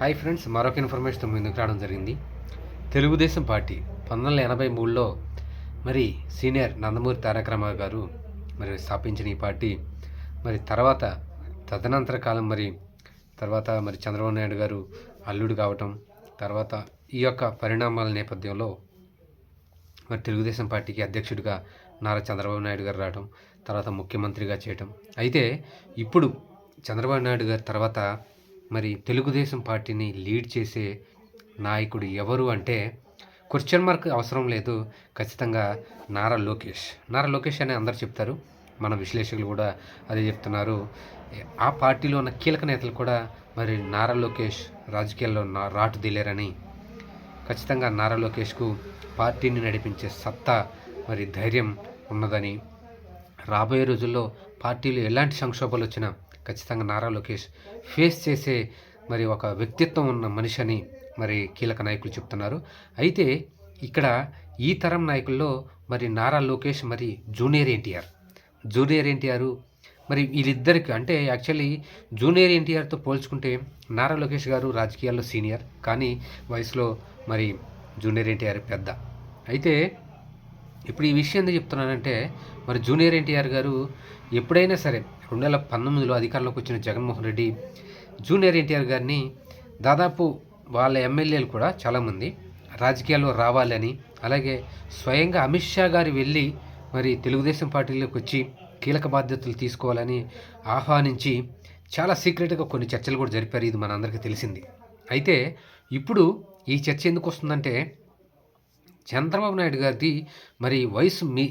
Hi friends మరొక ఇన్ఫర్మేషన్తో ముందుకు రావడం జరిగింది. తెలుగుదేశం పార్టీ పంతొమ్మిది వందల ఎనభై మూడులో మరి సీనియర్ నందమూరి తారక రామారావు గారు మరి స్థాపించిన ఈ పార్టీ. మరి తర్వాత తదనంతర కాలం మరి తర్వాత మరి చంద్రబాబు నాయుడు గారు అల్లుడు కావటం తర్వాత ఈ యొక్క పరిణామాల నేపథ్యంలో మరి తెలుగుదేశం పార్టీకి అధ్యక్షుడిగా నారా చంద్రబాబు నాయుడు గారు రావడం తర్వాత ముఖ్యమంత్రిగా చేయటం. అయితే ఇప్పుడు చంద్రబాబు నాయుడు గారి తర్వాత మరి తెలుగుదేశం పార్టీని లీడ్ చేసే నాయకుడు ఎవరు అంటే క్వశ్చన్ మార్క్ అవసరం లేదు. ఖచ్చితంగా నారా లోకేష్. నారా లోకేష్ అని అందరు చెప్తారు. మన విశ్లేషకులు కూడా అదే చెప్తున్నారు. ఆ పార్టీలో ఉన్న కీలక నేతలు కూడా మరి నారా లోకేష్ రాజకీయాల్లో నా రాటు దిలేరని ఖచ్చితంగా నారా లోకేష్కు పార్టీని నడిపించే సత్తా మరి ధైర్యం ఉన్నదని రాబోయే రోజుల్లో పార్టీలు ఎలాంటి సంక్షోభాలు వచ్చినా ఖచ్చితంగా నారా లోకేష్ ఫేస్ చేసే మరి ఒక వ్యక్తిత్వం ఉన్న మనిషి అని మరి కీలక నాయకులు చెప్తున్నారు. అయితే ఇక్కడ ఈ తరం నాయకుల్లో మరి నారా లోకేష్ మరి జూనియర్ ఎన్టీఆర్. జూనియర్ ఎన్టీఆర్ మరి వీళ్ళిద్దరికి అంటే యాక్చువల్లీ జూనియర్ ఎన్టీఆర్తో పోల్చుకుంటే నారా లోకేష్ గారు రాజకీయాల్లో సీనియర్ కానీ వయసులో మరి జూనియర్ ఎన్టీఆర్ పెద్ద. అయితే ఇప్పుడు ఈ విషయం ఎందుకు చెప్తున్నానంటే మరి జూనియర్ ఎన్టీఆర్ గారు ఎప్పుడైనా సరే రెండు వేల పంతొమ్మిదిలో అధికారంలోకి వచ్చిన జగన్మోహన్ రెడ్డి జూనియర్ ఎన్టీఆర్ గారిని దాదాపు వాళ్ళ ఎమ్మెల్యేలు కూడా చాలామంది రాజకీయాల్లో రావాలని అలాగే స్వయంగా అమిత్ షా గారు వెళ్ళి మరి తెలుగుదేశం పార్టీలోకి వచ్చి కీలక బాధ్యతలు తీసుకోవాలని ఆహ్వానించి చాలా సీక్రెట్గా కొన్ని చర్చలు కూడా జరిపారు. ఇది మనందరికీ తెలిసింది. అయితే ఇప్పుడు ఈ చర్చ ఎందుకు వస్తుందంటే చంద్రబాబు నాయుడు గారిది మరి వయసు మీ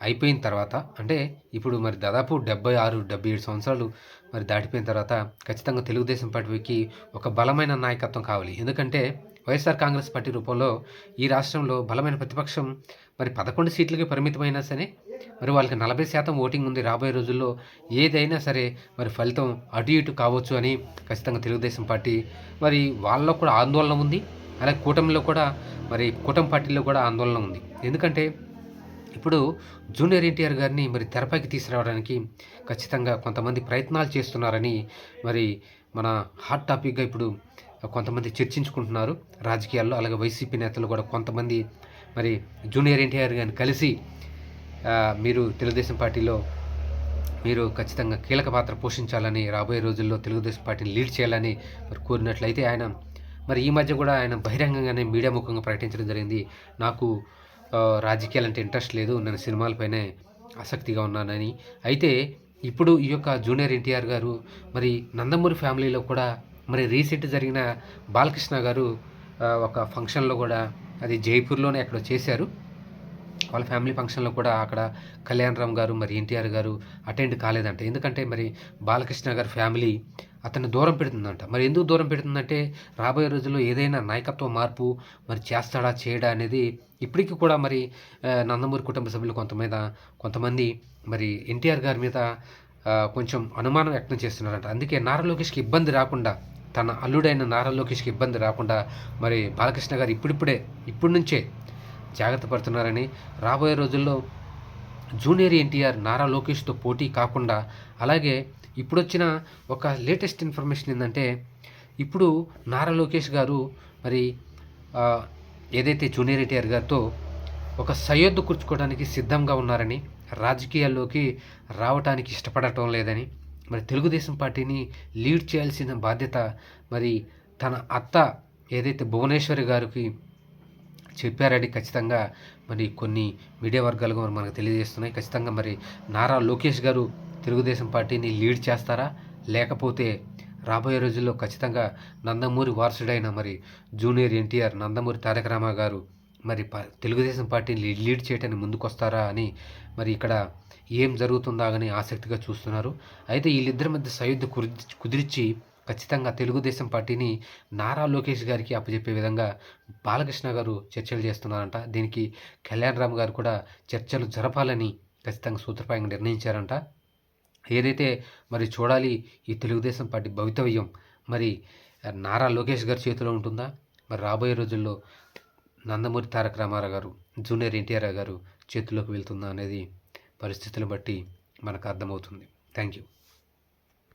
అయిపోయిన తర్వాత అంటే ఇప్పుడు మరి దాదాపు డెబ్బై ఆరు డెబ్బై ఏడు సంవత్సరాలు మరి దాటిపోయిన తర్వాత ఖచ్చితంగా తెలుగుదేశం పార్టీకి ఒక బలమైన నాయకత్వం కావాలి. ఎందుకంటే వైఎస్ఆర్ కాంగ్రెస్ పార్టీ రూపంలో ఈ రాష్ట్రంలో బలమైన ప్రతిపక్షం మరి పదకొండు సీట్లకి పరిమితమైనా సరే మరి వాళ్ళకి నలభై శాతం ఓటింగ్ ఉంది రాబోయే రోజుల్లో. ఏదైనా సరే మరి ఫలితం అటు ఇటు కావచ్చు అని ఖచ్చితంగా తెలుగుదేశం పార్టీ మరి వాళ్ళలో కూడా ఆందోళన ఉంది. అలాగే కూటమిలో కూడా మరి కూటమి పార్టీలో కూడా ఆందోళన ఉంది. ఎందుకంటే ఇప్పుడు జూనియర్ ఎన్టీఆర్ గారిని మరి తెరపైకి తీసుకురావడానికి ఖచ్చితంగా కొంతమంది ప్రయత్నాలు చేస్తున్నారని మరి మన హాట్ టాపిక్గా ఇప్పుడు కొంతమంది చర్చించుకుంటున్నారు. రాజకీయాల్లో అలాగే వైసీపీ నేతలు కూడా కొంతమంది మరి జూనియర్ ఎన్టీఆర్ గారిని కలిసి మీరు తెలుగుదేశం పార్టీలో మీరు ఖచ్చితంగా కీలక పాత్ర పోషించాలని రాబోయే రోజుల్లో తెలుగుదేశం పార్టీని లీడ్ చేయాలని మరి కోరినట్లయితే ఆయన మరి ఈ మధ్య కూడా ఆయన బహిరంగంగానే మీడియా ముఖంగా ప్రకటించడం జరిగింది. నాకు రాజకీయాలు అంటే ఇంట్రెస్ట్ లేదు. నేను సినిమాలపైనే ఆసక్తిగా ఉన్నానని. అయితే ఇప్పుడు ఈ యొక్క జూనియర్ ఎన్టీఆర్ గారు మరి నందమూరి ఫ్యామిలీలో కూడా మరి రీసెంట్ జరిగిన బాలకృష్ణ గారు ఒక ఫంక్షన్లో కూడా అది జైపూర్లోనే ఎక్కడో చేశారు. వాళ్ళ ఫ్యామిలీ ఫంక్షన్లో కూడా అక్కడ కళ్యాణ్ రామ్ గారు మరి ఎన్టీఆర్ గారు అటెండ్ కాలేదంట. ఎందుకంటే మరి బాలకృష్ణ గారి ఫ్యామిలీ అతన్ని దూరం పెడుతుందంట. మరి ఎందుకు దూరం పెడుతుందంటే రాబోయే రోజుల్లో ఏదైనా నాయకత్వ మార్పు మరి చేస్తాడా చేయడా అనేది ఇప్పటికీ కూడా మరి నందమూరి కుటుంబ సభ్యులు కొంతమీద కొంతమంది మరి ఎన్టీఆర్ గారి మీద కొంచెం అనుమానం వ్యక్తం చేస్తున్నారంట. అందుకే నారా లోకేష్కి ఇబ్బంది రాకుండా తన అల్లుడైన నారా లోకేష్కి ఇబ్బంది రాకుండా మరి బాలకృష్ణ గారు ఇప్పుడిప్పుడే ఇప్పటి నుంచే జాగ్రత్త పడుతున్నారని రాబోయే రోజుల్లో జూనియర్ ఎన్టీఆర్ నారా లోకేష్తో పోటీ కాకుండా అలాగే ఇప్పుడు వచ్చిన ఒక లేటెస్ట్ ఇన్ఫర్మేషన్ ఏంటంటే ఇప్పుడు నారా లోకేష్ గారు మరి ఏదైతే జూనియర్ ఎన్టీఆర్ గారితో ఒక సయ్యద్దు కూర్చుకోవడానికి సిద్ధంగా ఉన్నారని రాజకీయాల్లోకి రావటానికి ఇష్టపడటం లేదని మరి తెలుగుదేశం పార్టీని లీడ్ చేయాల్సిన బాధ్యత మరి తన అత్త ఏదైతే భువనేశ్వరి గారికి చెప్పారని ఖచ్చితంగా మరి కొన్ని మీడియా వర్గాలుగా మరి మనకు తెలియజేస్తున్నాయి. ఖచ్చితంగా మరి నారా లోకేష్ గారు తెలుగుదేశం పార్టీని లీడ్ చేస్తారా? లేకపోతే రాబోయే రోజుల్లో ఖచ్చితంగా నందమూరి వారసుడైన మరి జూనియర్ ఎన్టీఆర్ నందమూరి తారక రామా గారు మరి ప- తెలుగుదేశం పార్టీని లీడ్ లీడ్ చేయడానికి ముందుకొస్తారా అని మరి ఇక్కడ ఏం జరుగుతుందా అని ఆసక్తిగా చూస్తున్నారు. అయితే వీళ్ళిద్దరి మధ్య సయుద్ధ కుదిర్చి కుదిర్చి ఖచ్చితంగా తెలుగుదేశం పార్టీని నారా లోకేష్ గారికి అప్పచెప్పే విధంగా బాలకృష్ణ గారు చర్చలు చేస్తున్నారంట. దీనికి కళ్యాణ్ రామ్ గారు కూడా చర్చలు జరపాలని ఖచ్చితంగా సూత్రప్రాయంగా నిర్ణయించారంట. ఏదైతే మరి చూడాలి ఈ తెలుగుదేశం పార్టీ భవితవ్యం మరి నారా లోకేష్ గారి చేతిలో ఉంటుందా? మరి రాబోయే రోజుల్లో నందమూరి తారక రామారావు గారు జూనియర్ ఎన్టీఆర్ గారు చేతిలోకి వెళ్తుందా అనేది పరిస్థితులను బట్టి మనకు అర్థమవుతుంది. Thank you.